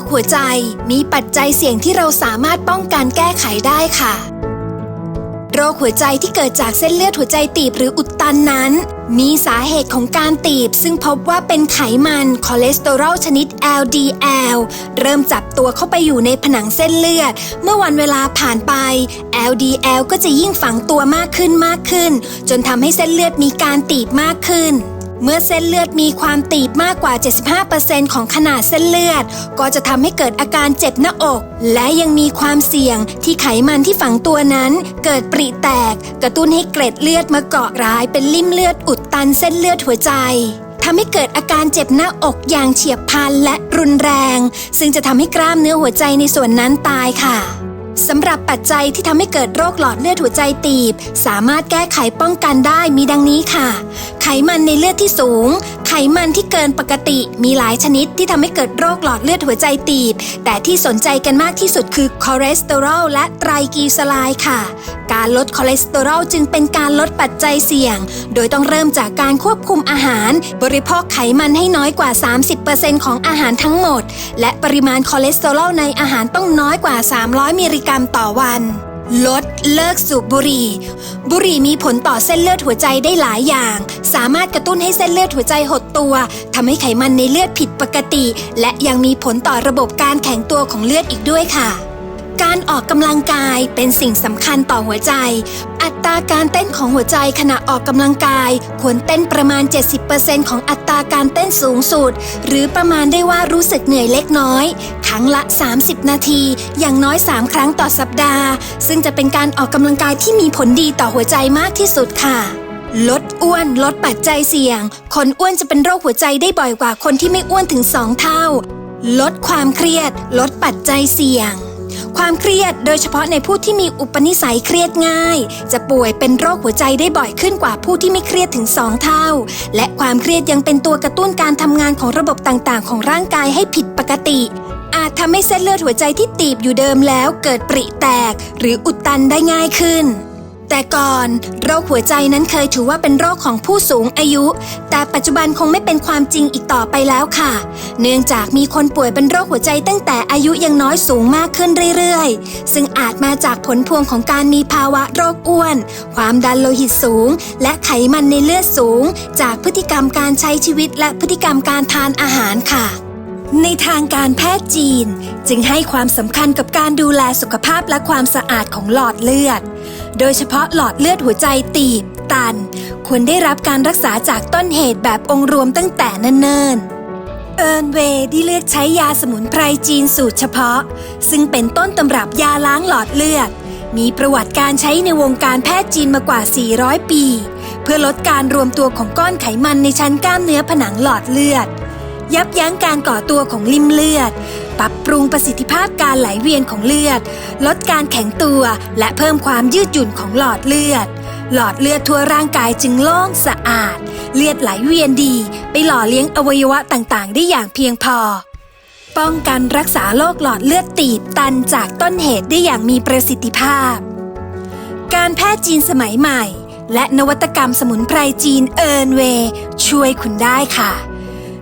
คหัวใจมีปัจจัยเสี่ยงที่เราสามารถป้องกันแก้ไขได้ค่ะ โรคหัวใจที่เกิดจากเส้นเลือดหัวใจตีบหรืออุดตันนั้น มีสาเหตุของการตีบ ซึ่งพบว่าเป็นไขมันคอเลสเตอรอลชนิด LDL เริ่มจับตัวเข้าไปอยู่ในผนังเส้นเลือด เมื่อวันเวลาผ่านไป LDL ก็จะยิ่งฝังตัวมากขึ้นมากขึ้น จนทำให้เส้นเลือดมีการตีบมากขึ้น เมื่อเส้นเลือดมีความตีบมากกว่า 75%ของขนาดเส้นเลือด ก็จะทำให้เกิดอาการเจ็บหน้าอก และยังมีความเสี่ยงที่ไขมันที่ฝังตัวนั้น เกิดปริแตก กระตุ้นให้เกล็ดเลือดมาเกาะร้ายเป็นลิ่มเลือดอุดตันเส้นเลือดหัวใจทำให้เกิดอาการเจ็บหน้าอกอย่างเฉียบพลันและรุนแรง ซึ่งจะทำให้กล้ามเนื้อหัวใจในส่วนนั้นตายค่ะ สำหรับปัจจัยที่ทำให้เกิดโรคหลอดเลือดหัวใจตีบ สามารถแก้ไขป้องกันได้มีดังนี้ค่ะ ไขมันในเลือดที่สูง ไขมันที่เกินปกติมีหลายชนิดที่ทำให้เกิดโรคหลอดเลือดหัวใจตีบ แต่ที่สนใจกันมากที่สุดคือคอเลสเตอรอลและไตรกลีเซอไรด์ค่ะ การลดคอเลสเตอรอลจึงเป็นการลดปัจจัยเสี่ยง โดยต้องเริ่มจากการควบคุมอาหาร บริโภคไขมันให้น้อยกว่า 30%ของอาหารทั้งหมด และปริมาณคอเลสเตอรอลในอาหารต้องน้อยกว่า 300 มิลลิกรัมต่อวัน ลดเลิกสูบบุหรี่ บุหรี่มีผลต่อเส้นเลือดหัวใจได้หลายอย่าง สามารถกระตุ้นให้เส้นเลือดหัวใจหดตัวทำให้ไขมันในเลือดผิดปกติ และยังมีผลต่อระบบการแข็งตัวของเลือดอีกด้วยค่ะ การออกกำลังกายเป็นสิ่งสำคัญต่อหัวใจ อัตราการเต้นของหัวใจขณะออกกำลังกาย ควรเต้นประมาณ 70%ของอัตราการเต้นสูงสุด หรือประมาณได้ว่ารู้สึกเหนื่อยเล็กน้อย ครั้งละ 30 นาที อย่างน้อย 3 ครั้งต่อสัปดาห์ ซึ่งจะเป็นการออกกำลังกายที่มีผลดีต่อหัวใจมากที่สุดค่ะลดอ้วนลดปัจจัยเสี่ยง คนอ้วนจะเป็นโรคหัวใจได้บ่อยกว่าคนที่ไม่อ้วนถึง2เท่า ลดความเครียด ลดปัจจัยเสี่ยง ความเครียดโดยเฉพาะในผู้ที่มีอุปนิสัยเครียดง่าย จะป่วยเป็นโรคหัวใจได้บ่อยขึ้นกว่าผู้ที่ไม่เครียดถึง 2 เท่า และความเครียดยังเป็นตัวกระตุ้นการทำงานของระบบต่างๆ ของร่างกายให้ผิดปกติ อาจทำให้เส้นเลือดหัวใจที่ตีบอยู่เดิมแล้วเกิดปริแตก หรืออุดตันได้ง่ายขึ้น แต่ก่อนโรคหัวใจนั้นเคยถือว่าเป็นโรคของผู้สูงอายุ แต่ปัจจุบันคงไม่เป็นความจริงอีกต่อไปแล้วค่ะ เนื่องจากมีคนป่วยเป็นโรคหัวใจตั้งแต่อายุยังน้อยสูงมากขึ้นเรื่อยๆ ซึ่งอาจมาจากผลพวงของการมีภาวะโรคอ้วน ความดันโลหิตสูง และไขมันในเลือดสูง จากพฤติกรรมการใช้ชีวิตและพฤติกรรมการทานอาหารค่ะ ในทางการแพทย์จีนจึงให้ความสำคัญกับการดูแลสุขภาพและความสะอาดของหลอดเลือด โดยเฉพาะหลอดเลือดหัวใจตีบ ตัน ควรได้รับการรักษาจากต้นเหตุแบบองค์รวมตั้งแต่เนิ่นๆ เอิร์นเวย์ได้เลือกใช้ยาสมุนไพรจีนสูตรเฉพาะ ซึ่งเป็นต้นตำรับยาล้างหลอดเลือด มีประวัติการใช้ในวงการแพทย์จีนมากว่า 400 ปี เพื่อลดการรวมตัวของก้อนไขมันในชั้นกล้ามเนื้อผนังหลอดเลือด ยับยั้งการก่อตัวของลิ่มเลือด ปรับปรุงประสิทธิภาพการไหลเวียนของเลือด ลดการแข็งตัวและเพิ่มความยืดหยุ่นของหลอดเลือด หลอดเลือดทั่วร่างกายจึงโล่งสะอาด เลือดไหลเวียนดี ไปหล่อเลี้ยงอวัยวะต่างๆ ได้อย่างเพียงพอ ป้องกันรักษาโรคหลอดเลือดตีบตันจากต้นเหตุได้อย่างมีประสิทธิภาพ การแพทย์จีนสมัยใหม่และนวัตกรรมสมุนไพรจีนเอิร์นเว ช่วยคุณได้ค่ะ